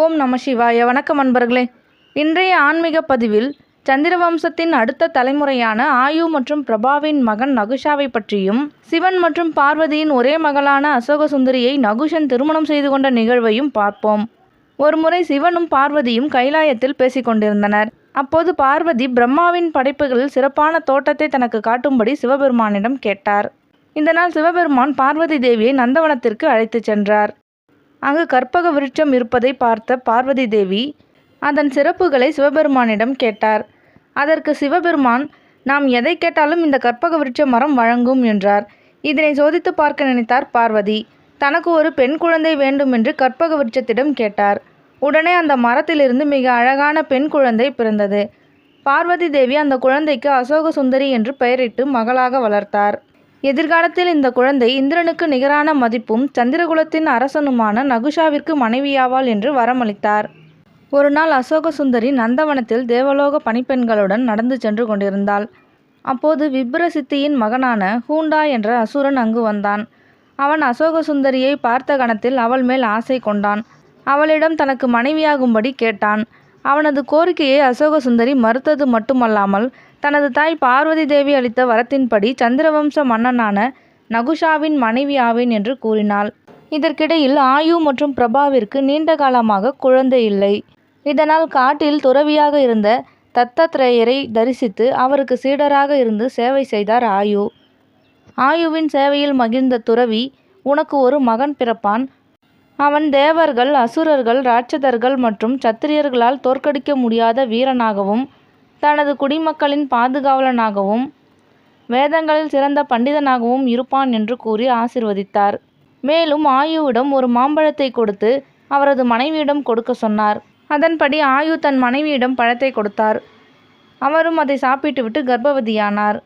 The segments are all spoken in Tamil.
ஓம் நம சிவாய. வணக்கம் அன்பர்களே. இன்றைய ஆன்மீக பதிவில் சந்திரவம்சத்தின் அடுத்த தலைமுறையான ஆயு மற்றும் பிரபாவின் மகன் நகுஷாவை பற்றியும் சிவன் மற்றும் பார்வதியின் ஒரே மகளான அசோக சுந்தரியை நகுஷன் திருமணம் செய்து கொண்ட நிகழ்வையும் பார்ப்போம். ஒருமுறை சிவனும் பார்வதியும் கைலாயத்தில் பேசிக்கொண்டிருந்தனர் அப்போது பார்வதி பிரம்மாவின் படைப்புகளில் சிறப்பான தோட்டத்தை தனக்கு காட்டும்படி சிவபெருமானிடம் கேட்டார். இந்த நாள் சிவபெருமான் பார்வதி தேவியை நந்தவனத்திற்கு அழைத்துச் சென்றார். அங்கு கற்பக விருட்சம் இருப்பதை பார்த்த பார்வதி தேவி அதன் சிறப்புகளை சிவபெருமானிடம் கேட்டார். அதற்கு சிவபெருமான் நாம் எதை கேட்டாலும் இந்த கற்பக விருட்ச மரம் வழங்கும் என்றார். இதனை சோதித்து பார்க்க நினைத்தார் பார்வதி. தனக்கு ஒரு பெண் குழந்தை வேண்டும் என்று கற்பக விருட்சத்திடம் கேட்டார். உடனே அந்த மரத்திலிருந்து மிக அழகான பெண் குழந்தை பிறந்தது. பார்வதி தேவி அந்த குழந்தைக்கு அசோக சுந்தரி என்று பெயரிட்டு மகளாக வளர்த்தார். எதிர்காலத்தில் இந்த குழந்தை இந்திரனுக்கு நிகரான மதிப்பும் சந்திரகுலத்தின் அரசனுமான நகுஷாவிற்கு மனைவியாவாள் என்று வரமளித்தார். ஒரு நாள் அசோக சுந்தரி நந்தவனத்தில் தேவலோக பணிப்பெண்களுடன் நடந்து சென்று கொண்டிருந்தாள். அப்போது விப்ரசித்தியின் மகனான ஹூண்டா என்ற அசுரன் அங்கு வந்தான். அவன் அசோக சுந்தரியை பார்த்த கணத்தில் அவள் மேல் ஆசை கொண்டான். அவளிடம் தனக்கு மனைவியாகும்படி கேட்டான். அவனது கோரிக்கையை அசோக சுந்தரி மறுத்தது மட்டுமல்லாமல் தனது தாய் பார்வதி தேவி அளித்த வரத்தின்படி சந்திரவம்ச மன்னனான நகுஷாவின் மனைவி ஆவேன் என்று கூறினாள். இதற்கிடையில் ஆயு மற்றும் பிரபாவிற்கு நீண்ட காலமாக குழந்தை இல்லை. இதனால் காட்டில் துறவியாக இருந்த தத்தத்ரேயரை தரிசித்து அவருக்கு சீடராக இருந்து சேவை செய்தார் ஆயு. ஆயுவின் சேவையில் மகிழ்ந்த துறவி உனக்கு ஒரு மகன் பிறப்பான். அவன் தேவர்கள் அசுரர்கள் ராட்சதர்கள் மற்றும் சத்திரியர்களால் தோற்கடிக்க முடியாத வீரனாகவும் தனது குடிமக்களின் பாதுகாவலனாகவும் வேதங்களில் சிறந்த பண்டிதனாகவும் இருப்பான் என்று கூறி ஆசிர்வதித்தார். மேலும் ஆயுவிடம் ஒரு மாம்பழத்தை கொடுத்து அவரது மனைவியிடம் கொடுக்க சொன்னார். அதன்படி ஆயு தன் மனைவியிடம் பழத்தை கொடுத்தார். அவரும் அதை சாப்பிட்டுவிட்டு கர்ப்பவதியானார்.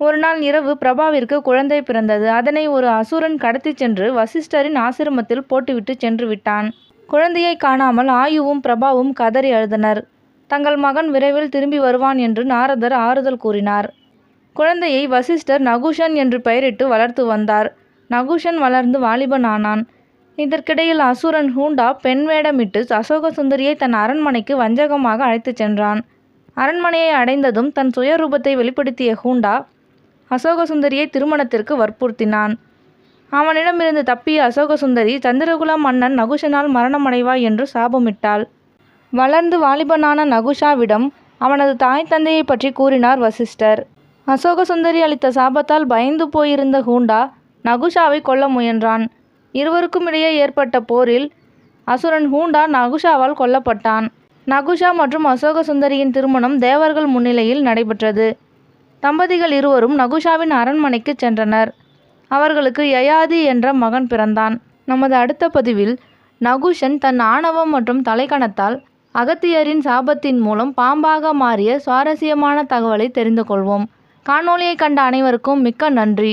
ஒரு நாள் இரவு பிரபாவிற்கு குழந்தை பிறந்தது. அதனை ஒரு அசுரன் கடத்தி சென்று வசிஷ்டரின் ஆசிரமத்தில் போட்டுவிட்டு சென்று விட்டான். குழந்தையை காணாமல் ஆயுவும் பிரபாவும் கதறி அழுதனர். தங்கள் மகன் விரைவில் திரும்பி வருவான் என்று நாரதர் ஆறுதல் கூறினார். குழந்தையை வசிஷ்டர் நகுஷன் என்று பெயரிட்டு வளர்த்து வந்தார். நகுஷன் வளர்ந்து வாலிபன் ஆனான் இதற்கிடையில் அசுரன் ஹூண்டா பெண் வேடமிட்டு அசோக சுந்தரியை தன் அரண்மனைக்கு வஞ்சகமாக அழைத்துச் சென்றான். அரண்மனையை அடைந்ததும் தன் சுயரூபத்தை வெளிப்படுத்திய ஹூண்டா அசோக சுந்தரியை திருமணத்திற்கு வற்புறுத்தினான். அவனிடமிருந்து தப்பிய அசோக சுந்தரி சந்திரகுல மன்னன் நகுஷனால் மரணமடைவாய் என்று சாபமிட்டாள். வளர்ந்து வாலிபனான நகுஷாவிடம் அவனது தாய் தந்தையை பற்றி கூறினார் வசிஷ்டர். அசோக சுந்தரி அளித்த சாபத்தால் பயந்து போயிருந்த ஹூண்டா நகுஷாவை கொல்ல முயன்றான். இருவருக்கும் இடையே ஏற்பட்ட போரில் அசுரன் ஹூண்டா நகுஷாவால் கொல்லப்பட்டான். நகுஷா மற்றும் அசோக சுந்தரியின் திருமணம் தேவர்கள் முன்னிலையில் நடைபெற்றது. தம்பதிகள் இருவரும் நகுஷாவின் அரண்மனைக்கு சென்றனர். அவர்களுக்கு யயாதி என்ற மகன் பிறந்தான். நமது அடுத்த பதிவில் நகுஷன் தன் ஆணவம் மற்றும் தலைக்கணத்தால் அகத்தியரின் சாபத்தின் மூலம் பாம்பாக மாறிய சுவாரஸ்யமான தகவலை தெரிந்து கொள்வோம் காணொளியை கண்ட அனைவருக்கும் மிக்க நன்றி.